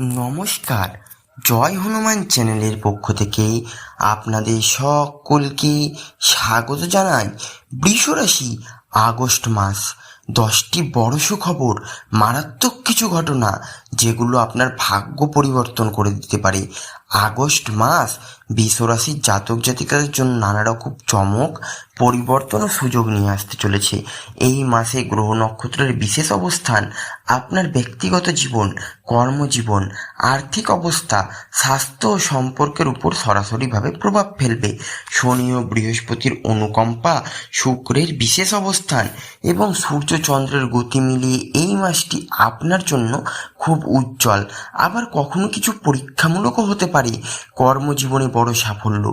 নমস্কার। জয় হনুমান চ্যানেলের পক্ষ থেকে আপনাদের সকলকে স্বাগত জানাই। বৃষরাশি আগস্ট মাস। দশটি বড় সুখবর, মারাত্মক কিছু ঘটনা যেগুলো আপনার ভাগ্য পরিবর্তন করে দিতে পারে। আগস্ট মাস বৃষরাশির জাতক জাতিকাদের জন্য নানা রকম চমক, পরিবর্তন ও সুযোগ নিয়ে আসতে চলেছে। এই মাসে গ্রহ নক্ষত্রের বিশেষ অবস্থান, আপনার ব্যক্তিগত জীবন, কর্মজীবন, আর্থিক অবস্থা, স্বাস্থ্য ও সম্পর্কের উপর সরাসরিভাবে প্রভাব ফেলবে। শনি ও বৃহস্পতির অনুকম্পা শুক্রের বিশেষ অবস্থান এবং সূর্য চন্দ্রের গতি মিলিয়ে এই মাসটি আপনার জন্য খুব উজ্জ্বল। আবার কখনো কিছু পরীক্ষামূলকও হতে পারে। কর্মজীবনে বড় সাফল্য।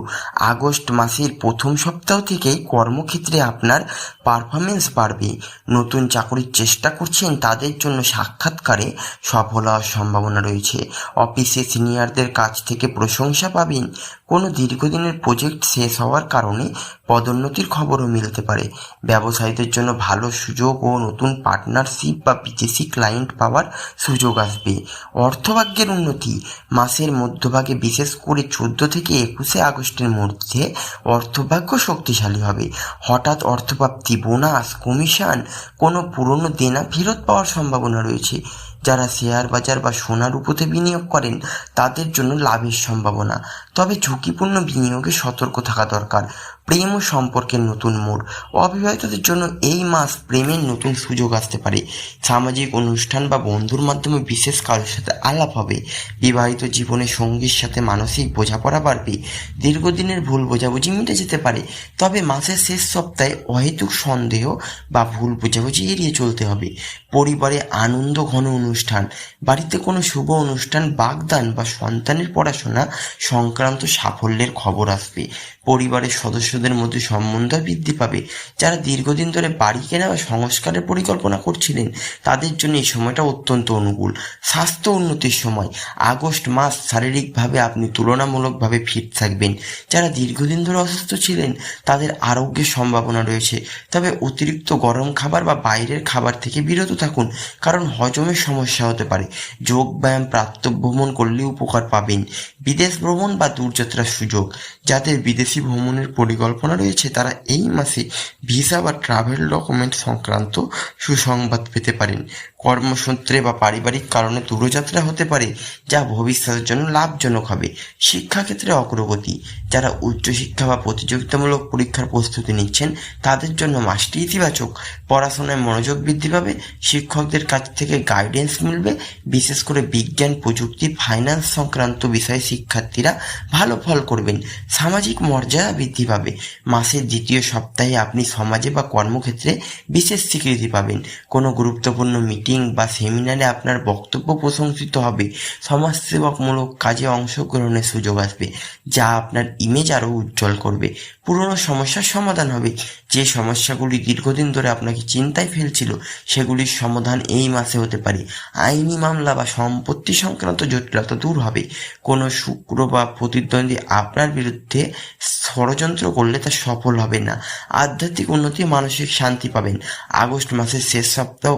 আগস্ট মাসের প্রথম সপ্তাহ থেকেই কর্মক্ষেত্রে আপনার পারফরমেন্স বাড়বে। নতুন চাকরির চেষ্টা করছেন তাদের জন্য সাক্ষাৎকারে সফল হওয়ার সম্ভাবনা রয়েছে। অফিসে সিনিয়রদের কাছ থেকে প্রশংসা পাবেন। কোনো দীর্ঘদিনের প্রজেক্ট শেষ হওয়ার কারণে পদোন্নতির খবরও মিলতে পারে। ব্যবসায়ীদের জন্য ভালো সুযোগ ও নতুন পার্টনারশিপ বা বিদেশি ক্লায়েন্ট পাওয়ার সুযোগ আসবে। অর্থভাগ্যের উন্নতি। মাসের মধ্যভাগে বিশেষ করে চোদ্দ থেকে একুশে আগস্টের মধ্যে অর্থভাগ্য শক্তিশালী হবে। হঠাৎ অর্থপ্রাপ্তি বোনাস কমিশন কোনো পুরনো দেনা ফেরত পাওয়ার সম্ভাবনা রয়েছে। যারা শেয়ার বাজার বা সোনার উপতে বিনিয়োগ করেন, তাদের জন্য লাভের সম্ভাবনা। তবে ঝুঁকিপূর্ণ বিনিয়োগে সতর্ক থাকা দরকার। প্রেম ও সম্পর্কের নতুন মোড়। অবিবাহিতদের জন্য এই মাস প্রেমের নতুন সুযোগ আসতে পারে। সামাজিক অনুষ্ঠান বা বন্ধুর মাধ্যমে বিশেষ কারোর সাথে আলাপ হবে। বিবাহিত জীবনে সঙ্গীর সাথে মানসিক বোঝাপড়া বাড়বে। দীর্ঘদিনের ভুল বোঝাবুঝি মিটে যেতে পারে। তবে মাসের শেষ সপ্তাহে অহেতুক সন্দেহ বা ভুল বোঝাবুঝি এড়িয়ে চলতে হবে। পরিবারে আনন্দ ঘন অনুষ্ঠান। বাড়িতে কোনো শুভ অনুষ্ঠান, বাগদান বা সন্তানের পড়াশোনা, সংক্রান্ত সাফল্যের খবর আসবে। পরিবারের সদস্যদের মধ্যে সম্বন্ধ বৃদ্ধি পাবে। যারা দীর্ঘদিন ধরে বাড়ি কেনা বা সংস্কারের পরিকল্পনা করছিলেন, তাদের জন্য এই সময়টা অত্যন্ত অনুকূল। স্বাস্থ্য উন্নতির সময়। আগস্ট মাস শারীরিকভাবে আপনি তুলনামূলকভাবে ফিট থাকবেন। যারা দীর্ঘদিন ধরে অসুস্থ ছিলেন, তাদের আরোগ্যের সম্ভাবনা রয়েছে। তবে অতিরিক্ত গরম খাবার বা বাইরের খাবার থেকে বিরত থাকুন, কারণ হজমের সমস্যা হতে পারে। যোগ ব্যায়াম প্রাত্যভ্রমণ করলে উপকার পাবেন। বিদেশ ভ্রমণ বা দূরযাত্রার সুযোগ। যাদের বিদেশি ভ্রমণের পরিকল্পনা রয়েছে, তারা এই মাসে ভিসা বা ট্রাভেল ডকুমেন্ট সংক্রান্ত সুসংবাদ পেতে পারেন। কর্মসূত্রে বা পারিবারিক কারণে দূরযাত্রা হতে পারে, যা ভবিষ্যতের জন্য লাভজনক হবে। শিক্ষাক্ষেত্রে অগ্রগতি, যারা উচ্চশিক্ষা বা প্রতিযোগিতামূলক পরীক্ষার প্রস্তুতি নিচ্ছেন, তাদের জন্য মাসটি ইতিবাচক। পড়াশোনায় মনোযোগ বৃদ্ধি পাবে, শিক্ষকদের কাছ থেকে গাইডেন্স মিলবে, বিশেষ করে বিজ্ঞান, প্রযুক্তি ফাইন্যান্স সংক্রান্ত বিষয়ে শিক্ষার্থীরা ভালো ফল করবেন। সামাজিক মর্যাদা বৃদ্ধি পাবে। মাসের দ্বিতীয় সপ্তাহে আপনি সমাজে বা কর্মক্ষেত্রে বিশেষ স্বীকৃতি পাবেন। কোনো গুরুত্বপূর্ণ মিটিং বা সেমিনারে আপনার বক্তব্য প্রশংসিত হবে, সমাজসেবামূলক কাজে অংশগ্রহণের সুযোগ আসবে, যা আপনার ইমেজ আরও উজ্জ্বল করবে, পুরনো সমস্যার সমাধান হবে। যে সমস্যাগুলি দীর্ঘদিন ধরে আপনাকে চিন্তায় ফেলছিল, সেগুলির সমাধান এই মাসে হতে পারে। আইনি মামলা বা সম্পত্তি সংক্রান্ত জটিলতা দূর হবে। কোনো শুক্র বা প্রতিদ্বন্দ্বী আপনার বিরুদ্ধে ষড়যন্ত্র করলে তা সফল হবে না। আধ্যাত্মিক উন্নতি মানসিক শান্তি পাবেন। আগস্ট মাসের শেষ সপ্তাহ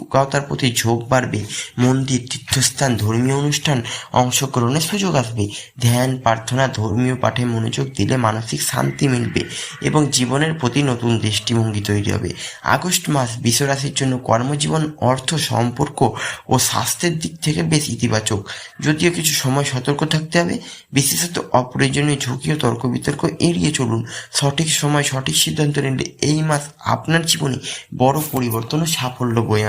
আধ্যাত্মিকতার প্রতি ঝোঁক বাড়বে, মন্দির, তীর্থস্থান, ধর্মীয় অনুষ্ঠান অংশগ্রহণের সুযোগ আসবে। ধ্যান, প্রার্থনা, ধর্মীয় পাঠে মনোযোগ দিলে মানসিক শান্তি মিলবে এবং জীবনের প্রতি নতুন দৃষ্টিভঙ্গি তৈরি হবে। আগস্ট মাস বিশ্বরাশির জন্য কর্মজীবন, অর্থ, সম্পর্ক ও স্বাস্থ্যের দিক থেকে বেশ ইতিবাচক। যদিও কিছু সময় সতর্ক থাকতে হবে, বিশেষত অপ্রয়োজনীয় ঝুঁকি ও তর্ক বিতর্ক এড়িয়ে চলুন। সঠিক সময় সঠিক সিদ্ধান্ত নিলে এই মাস আপনার জীবনে বড় পরিবর্তন ও সাফল্য বয়ে